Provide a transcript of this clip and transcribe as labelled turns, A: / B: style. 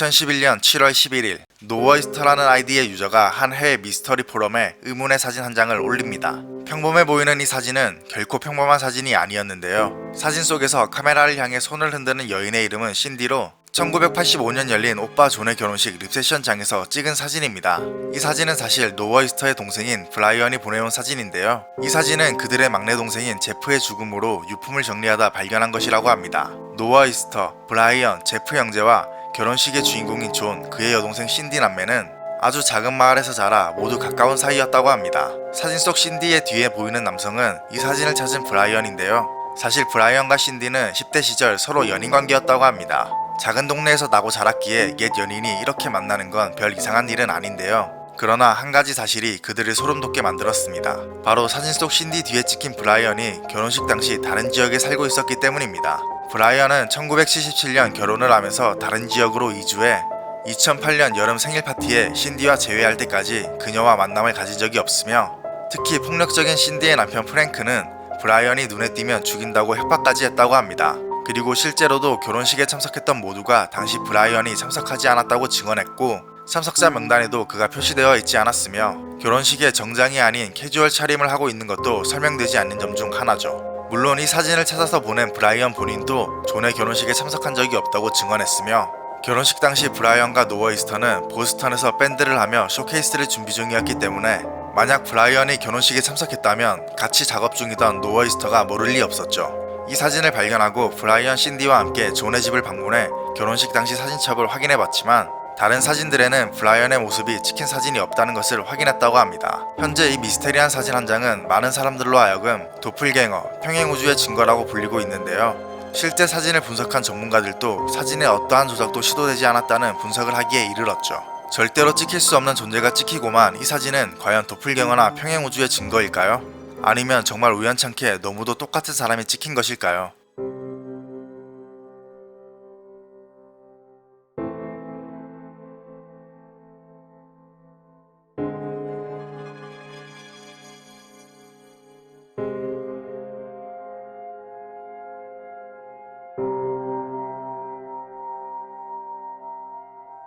A: 2011년 7월 11일 노어이스터라는 아이디의 유저가 한 해외 미스터리 포럼에 의문의 사진 한 장을 올립니다. 평범해 보이는 이 사진은 결코 평범한 사진이 아니었는데요. 사진 속에서 카메라를 향해 손을 흔드는 여인의 이름은 신디로 1985년 열린 오빠 존의 결혼식 리셉션장에서 찍은 사진입니다. 이 사진은 사실 노어이스터의 동생인 브라이언이 보내온 사진인데요. 이 사진은 그들의 막내 동생인 제프의 죽음으로 유품을 정리하다 발견한 것이라고 합니다. 노어이스터, 브라이언, 제프 형제와 결혼식의 주인공인 존, 그의 여동생 신디 남매는 아주 작은 마을에서 자라 모두 가까운 사이였다고 합니다. 사진 속 신디의 뒤에 보이는 남성은 이 사진을 찾은 브라이언인데요. 사실 브라이언과 신디는 10대 시절 서로 연인 관계였다고 합니다. 작은 동네에서 나고 자랐기에 옛 연인이 이렇게 만나는 건 별 이상한 일은 아닌데요. 그러나 한 가지 사실이 그들을 소름 돋게 만들었습니다. 바로 사진 속 신디 뒤에 찍힌 브라이언이 결혼식 당시 다른 지역에 살고 있었기 때문입니다. 브라이언은 1977년 결혼을 하면서 다른 지역으로 이주해 2008년 여름 생일 파티에 신디와 재회할 때까지 그녀와 만남을 가진 적이 없으며 특히 폭력적인 신디의 남편 프랭크는 브라이언이 눈에 띄면 죽인다고 협박까지 했다고 합니다. 그리고 실제로도 결혼식에 참석했던 모두가 당시 브라이언이 참석하지 않았다고 증언했고 참석자 명단에도 그가 표시되어 있지 않았으며 결혼식에 정장이 아닌 캐주얼 차림을 하고 있는 것도 설명되지 않는 점 중 하나죠. 물론 이 사진을 찾아서 보낸 브라이언 본인도 존의 결혼식에 참석한 적이 없다고 증언했으며 결혼식 당시 브라이언과 노어 이스터는 보스턴에서 밴드를 하며 쇼케이스를 준비 중이었기 때문에 만약 브라이언이 결혼식에 참석했다면 같이 작업 중이던 노어 이스터가 모를 리 없었죠. 이 사진을 발견하고 브라이언 신디와 함께 존의 집을 방문해 결혼식 당시 사진첩을 확인해 봤지만 다른 사진들에는 브라이언의 모습이 찍힌 사진이 없다는 것을 확인했다고 합니다. 현재 이 미스테리한 사진 한 장은 많은 사람들로 하여금 도플갱어, 평행우주의 증거라고 불리고 있는데요. 실제 사진을 분석한 전문가들도 사진에 어떠한 조작도 시도되지 않았다는 분석을 하기에 이르렀죠. 절대로 찍힐 수 없는 존재가 찍히고만 이 사진은 과연 도플갱어나 평행우주의 증거일까요? 아니면 정말 우연찮게 너무도 똑같은 사람이 찍힌 것일까요?